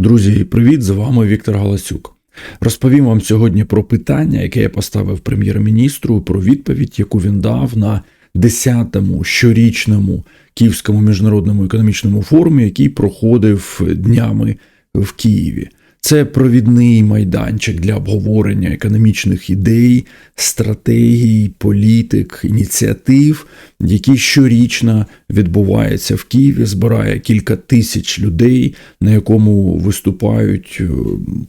Друзі, привіт! З вами Віктор Галасюк. Розповім вам сьогодні про питання, яке я поставив прем'єр-міністру, про відповідь, яку він дав на 10-му щорічному Київському міжнародному економічному форумі, який проходив днями в Києві. Це провідний майданчик для обговорення економічних ідей, стратегій, політик, ініціатив, які щорічно відбуваються в Києві, збирає кілька тисяч людей, на якому виступають е,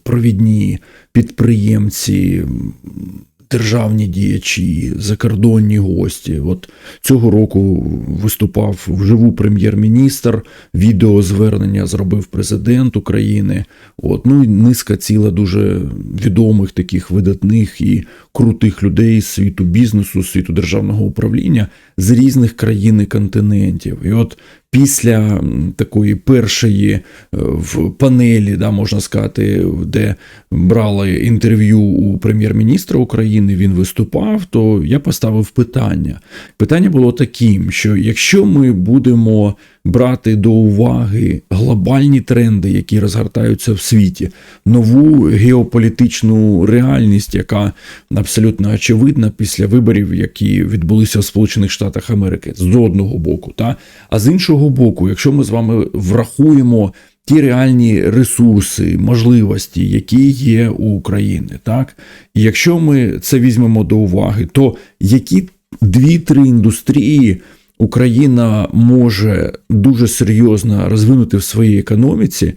провідні підприємці. Державні діячі, закордонні гості. От цього року виступав вживу прем'єр-міністр, відеозвернення зробив президент України. От, ну і низка ціла дуже відомих таких видатних і крутих людей з світу бізнесу, світу державного управління з різних країн і континентів. І от після такої першої е, в панелі, да, можна сказати, де брали інтерв'ю у прем'єр-міністра України, він виступав, то я поставив питання. Питання було таким, що якщо ми будемо брати до уваги глобальні тренди, які розгортаються в світі, нову геополітичну реальність, яка абсолютно очевидна після виборів, які відбулися в Сполучених Штатах Америки, з одного боку, та а з іншого боку, якщо ми з вами врахуємо. Ті реальні ресурси, можливості, які є у України, так і якщо ми це візьмемо до уваги, то які дві-три індустрії Україна може дуже серйозно розвинути в своїй економіці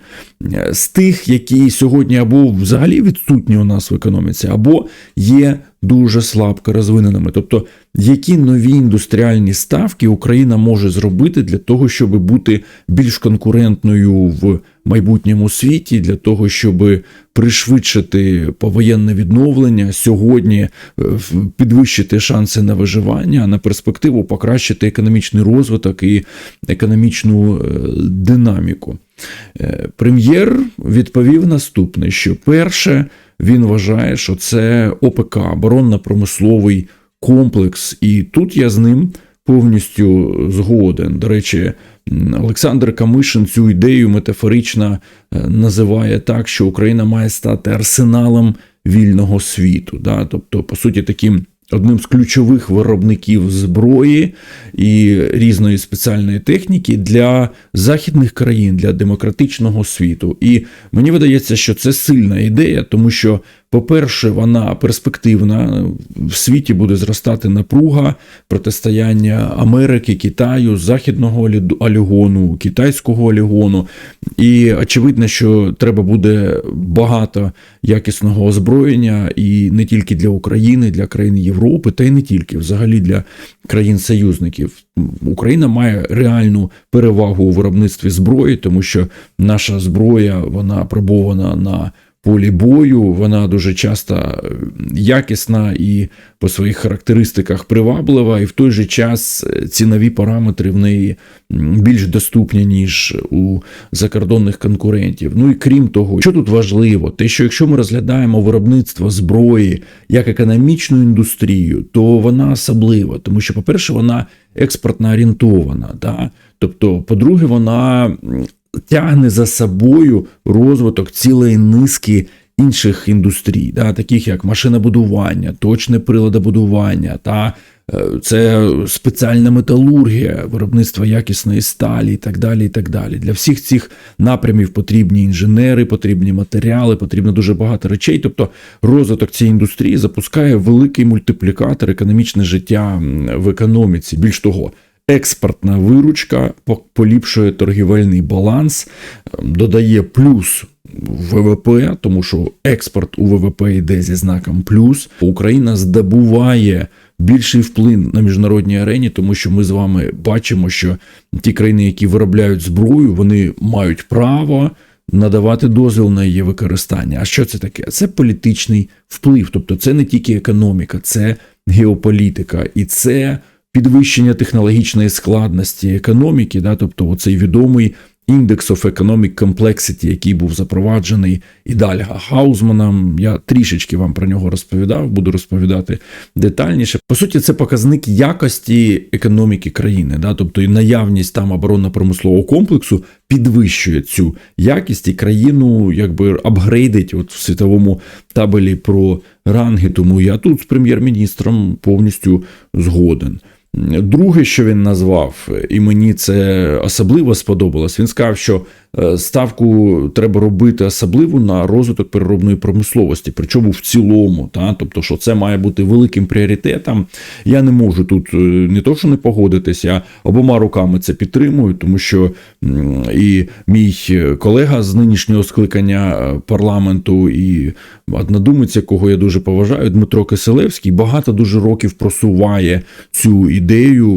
е, з тих, які сьогодні або взагалі відсутні у нас в економіці, або є дуже слабко розвиненими. Тобто, які нові індустріальні ставки Україна може зробити для того, щоб бути більш конкурентною в майбутньому світі, для того, щоб пришвидшити повоєнне відновлення сьогодні, е, підвищити шанси на виживання, а на перспективу покращити економічний розвиток і економічну е, динаміку. Е, Прем'єр відповів наступне: що перше, він вважає, що це ОПК, оборонно-промисловий комплекс, і тут я з ним повністю згоден. До речі, Олександр Камишин цю ідею метафорично е, називає так, що Україна має стати арсеналом вільного світу. Да? Тобто, по суті, таким. Одним з ключових виробників зброї і різної спеціальної техніки для західних країн, для демократичного світу. І мені видається, що це сильна ідея, тому що, по-перше, вона перспективна. В світі буде зростати напруга протистояння Америки, Китаю, західного олі- олігону, китайського олігону. І очевидно, що треба буде багато якісного озброєння, і не тільки для України, для країн Європи, та й не тільки, взагалі для країн-союзників. Україна має реальну перевагу у виробництві зброї, тому що наша зброя вона пробована на полі бою, вона дуже часто е, якісна і по своїх характеристиках приваблива, і в той же час е, цінові параметри в неї більш доступні, ніж у закордонних конкурентів. Ну і крім того, що тут важливо, те, що якщо ми розглядаємо виробництво зброї як економічну індустрію, то вона особлива, тому що, по-перше, вона експортно орієнтована. Да? Тобто, по-друге, вона тягне за собою розвиток цілої низки інших індустрій, да, таких як машинобудування, точне приладобудування та е, це спеціальна металургія, виробництво якісної сталі і так далі. і так далі. Для всіх цих напрямів потрібні інженери, потрібні матеріали, потрібно дуже багато речей. Тобто розвиток цієї індустрії запускає великий мультиплікатор економічне життя в економіці. Більш того, експортна виручка поліпшує торгівельний баланс, ем, додає плюс ВВП, тому що експорт у ВВП йде зі знаком плюс. Україна здобуває більший вплив на міжнародній арені, тому що ми з вами бачимо, що ті країни, які виробляють зброю, вони мають право. Надавати дозвіл на її використання. А що це таке? Це політичний вплив. Тобто, це не тільки економіка, це геополітика, і це підвищення технологічної складності економіки, да, тобто оцей відомий Index of Economic Complexity, який був запроваджений Ідальга Хаузманом. Я трішечки вам про нього розповідав, буду розповідати детальніше. По суті, це показник якості економіки країни, да? тобто і наявність там оборонно-промислового комплексу підвищує цю якість і країну якби апгрейдить от в світовому табелі про ранги. Тому я тут з прем'єр-міністром повністю згоден. Друге, що він назвав, і мені це особливо сподобалось, він сказав, що е, ставку треба робити особливо на розвиток переробної промисловості, причому в цілому, та? тобто, що це має бути великим пріоритетом. Я не можу тут е, не то, що не погодитись, я обома руками це підтримую, тому що і мій колега з нинішнього скликання е, парламенту, і однодумець, якого я дуже поважаю, Дмитро Киселевський, багато дуже років просуває цю ідею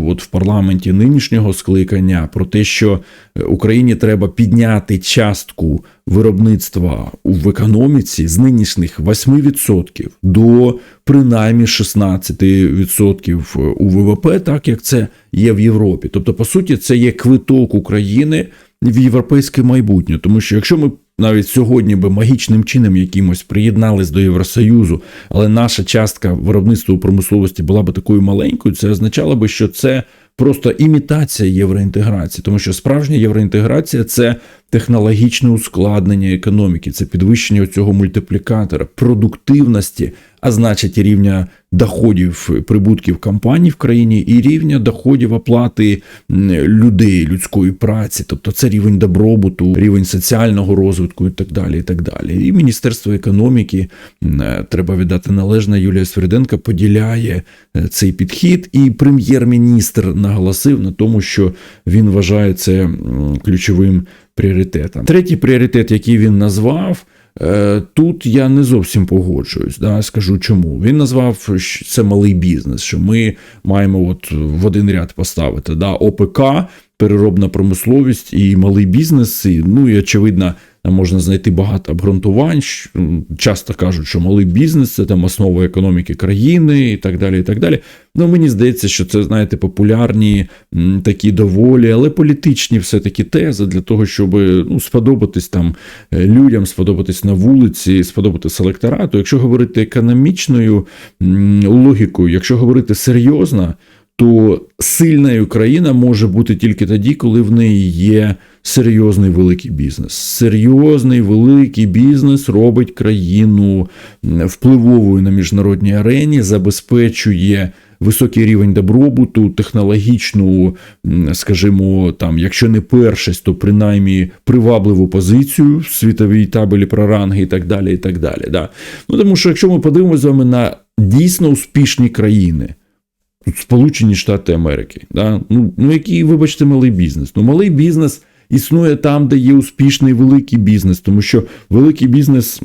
от в парламенті нинішнього скликання про те, що Україні треба підняти частку виробництва в економіці з нинішніх 8% до принаймні 16% у ВВП, так як це є в Європі. Тобто, по суті, це є квиток України в європейське майбутнє, тому що якщо ми навіть сьогодні би магічним чином якимось приєднались до Євросоюзу, але наша частка виробництва у промисловості була би такою маленькою, це означало би, що це просто імітація євроінтеграції, тому що справжня євроінтеграція це технологічне ускладнення економіки, це підвищення цього мультиплікатора, продуктивності, а значить рівня доходів прибутків компаній в країні, і рівня доходів оплати людей, людської праці, тобто це рівень добробуту, рівень соціального розвитку і так далі. І так далі. І Міністерство економіки треба віддати належне. Юлія Свериденко поділяє е, цей підхід, і прем'єр-міністр наголосив на тому, що він вважає це ключовим пріоритетом. Третій пріоритет, який він назвав. Е, тут я не зовсім погоджуюсь. Да, Скажу чому. Він назвав що це малий бізнес, що ми маємо от в один ряд поставити да, ОПК, переробна промисловість і малий бізнес. І, Ну і очевидно, там можна знайти багато обґрунтувань. Часто кажуть, що малий бізнес це там основа економіки країни і так далі. і так далі. Ну, Мені здається, що це, знаєте, популярні такі доволі, але політичні все-таки тези для того, щоб ну, сподобатись там е, людям, сподобатись на вулиці, сподобатись електорату. Якщо говорити економічною логікою, якщо говорити серйозно, то сильна Україна може бути тільки тоді, коли в неї є серйозний великий бізнес. Серйозний великий бізнес робить країну впливовою на міжнародній арені, забезпечує. Високий рівень добробуту, технологічну, скажімо, там, якщо не першість, то принаймні привабливу позицію в світовій табелі про ранги і так далі. і так далі. Да. Ну, Тому що якщо ми подивимося з вами на дійсно успішні країни, Сполучені Штати Америки, да? ну, ну який, вибачте, малий бізнес. Ну, малий бізнес існує там, де є успішний великий бізнес, тому що великий бізнес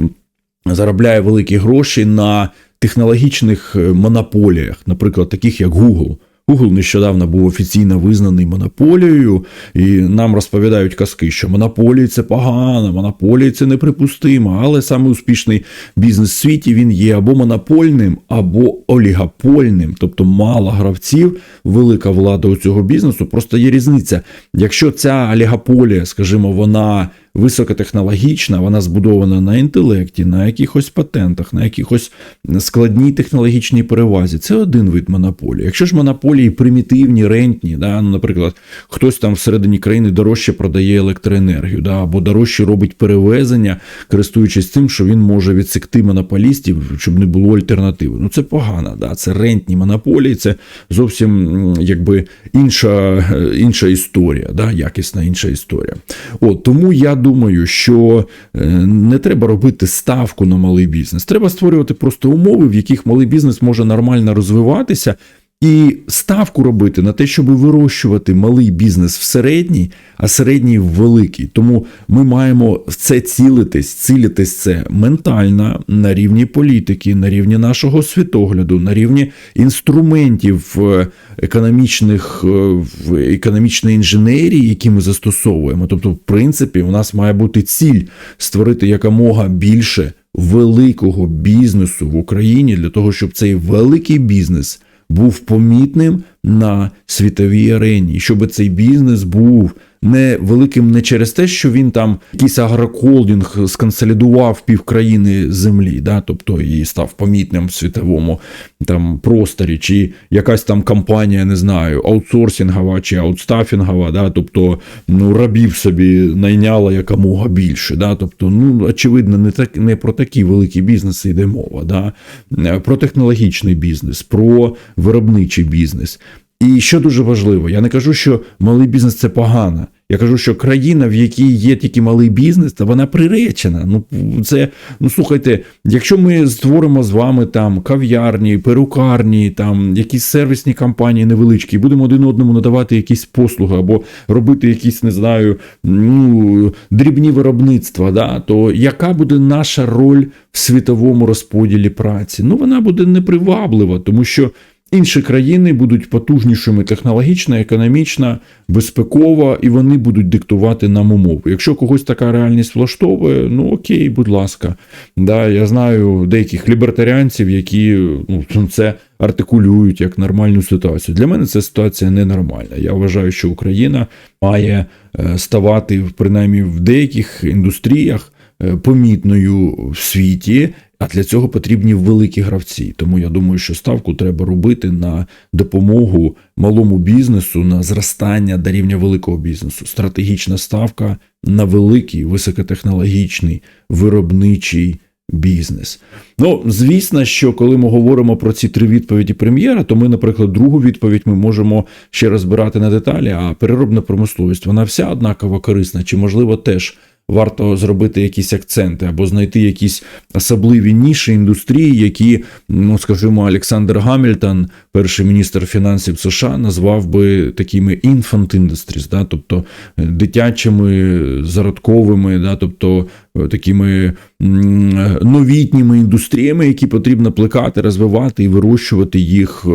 заробляє великі гроші на технологічних е, монополіях, наприклад, таких як Google. Google нещодавно був офіційно визнаний монополією, і нам розповідають казки, що монополії це погано, монополії це неприпустимо. Але саме успішний бізнес в світі він є або монопольним, або олігопольним, тобто мало гравців, велика влада у цього бізнесу. Просто є різниця. Якщо ця олігополія, скажімо, вона високотехнологічна, вона збудована на інтелекті, на якихось патентах, на якихось складній технологічній перевазі. Це один вид монополії. Якщо ж монополії примітивні, рентні, да, ну, наприклад, хтось там всередині країни дорожче продає електроенергію, да, або дорожче робить перевезення, користуючись тим, що він може відсекти монополістів, щоб не було альтернативи. Ну це погано, да, це рентні монополії, це зовсім якби інша інша історія, да, якісна інша історія. От Тому я думаю, що е, не треба робити ставку на малий бізнес. Треба створювати просто умови, в яких малий бізнес може нормально розвиватися. І ставку робити на те, щоб вирощувати малий бізнес в середній, а середній в великий. Тому ми маємо в це цілитись, цілитись це ментально на рівні політики, на рівні нашого світогляду, на рівні інструментів е, економічних е, в економічної інженерії, які ми застосовуємо. Тобто, в принципі, у нас має бути ціль створити якомога більше великого бізнесу в Україні для того, щоб цей великий бізнес був помітним на світовій арені, щоб цей бізнес був не великим не через те, що він там якийсь агроколдинг сконсолідував півкраїни землі, да, тобто і став помітним в світовому там просторі, чи якась там компанія, не знаю, аутсорсингова чи аутстафінгова, да, тобто ну, рабів собі найняла якомога більше. Да, тобто, ну, очевидно, не так не про такі великі бізнеси йде мова, да, про технологічний бізнес, про виробничий бізнес. І що дуже важливо, я не кажу, що малий бізнес це погано. Я кажу, що країна, в якій є тільки малий бізнес, то вона приречена. Ну це ну слухайте, якщо ми створимо з вами там кав'ярні, перукарні, там якісь сервісні компанії невеличкі, будемо один одному надавати якісь послуги або робити якісь, не знаю, ну дрібні виробництва, да, то яка буде наша роль в світовому розподілі праці? Ну вона буде неприваблива, тому що. Інші країни будуть потужнішими технологічно, економічно, безпеково, і вони будуть диктувати нам умови. Якщо когось така реальність влаштовує, ну окей, будь ласка. Да, Я знаю деяких лібертаріанців, які ну, це артикулюють як нормальну ситуацію. Для мене ця ситуація ненормальна. Я вважаю, що Україна має е, ставати принаймні в деяких індустріях е, помітною в світі. А для цього потрібні великі гравці. Тому я думаю, що ставку треба робити на допомогу малому бізнесу, на зростання до рівня великого бізнесу. Стратегічна ставка на великий високотехнологічний виробничий бізнес. Ну, звісно, що коли ми говоримо про ці три відповіді прем'єра, то ми, наприклад, другу відповідь ми можемо ще розбирати на деталі. А переробна промисловість вона вся однаково корисна, чи можливо теж варто зробити якісь акценти або знайти якісь особливі ніші індустрії, які, ну скажімо, Олександр Гамільтон, перший міністр фінансів США, назвав би такими infant industries, да, тобто дитячими, зародковими, да, тобто такими новітніми індустріями, які потрібно плекати, розвивати і вирощувати їх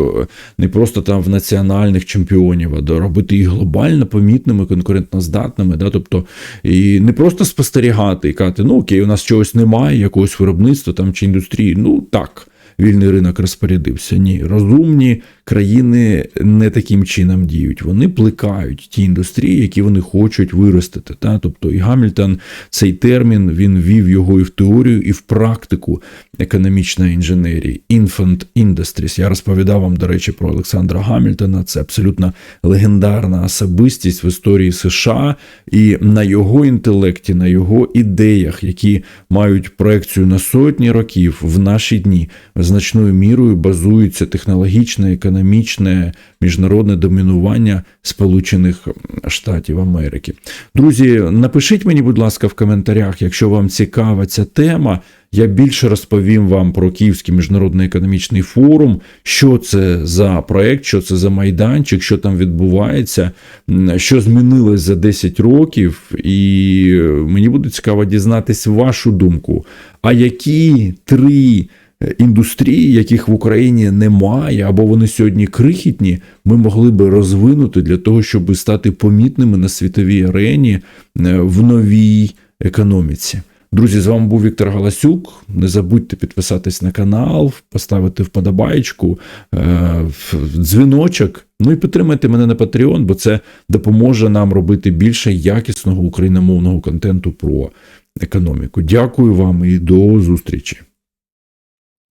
не просто там в національних чемпіонів, а робити їх глобально помітними, конкурентноздатними. Да, тобто і не просто спостерігати і казати, ну окей, у нас чогось немає, якогось виробництва там чи індустрії. Ну так, вільний ринок розпорядився. Ні, розумні країни не таким чином діють. Вони плекають ті індустрії, які вони хочуть виростити. Та? Тобто і Гамільтон цей термін він ввів його і в теорію, і в практику економічної інженерії. Infant Industries. Я розповідав вам, до речі, про Олександра Гамільтона. Це абсолютно легендарна особистість в історії США, і на його інтелекті, на його ідеях, які мають проекцію на сотні років в наші дні, значною мірою базується технологічна економічна економічне міжнародне домінування Сполучених Штатів Америки. Друзі, напишіть мені, будь ласка, в коментарях, якщо вам цікава ця тема. Я більше розповім вам про Київський міжнародний економічний форум, що це за проект, що це за майданчик, що там відбувається, що змінилось за 10 років, і мені буде цікаво дізнатись вашу думку. А які три індустрії, яких в Україні немає, або вони сьогодні крихітні, ми могли би розвинути для того, щоб стати помітними на світовій арені е, в новій економіці. Друзі, з вами був Віктор Галасюк. Не забудьте підписатись на канал, поставити вподобайку, е, дзвіночок. Ну і підтримайте мене на Patreon, бо це допоможе нам робити більше якісного україномовного контенту про економіку. Дякую вам і до зустрічі.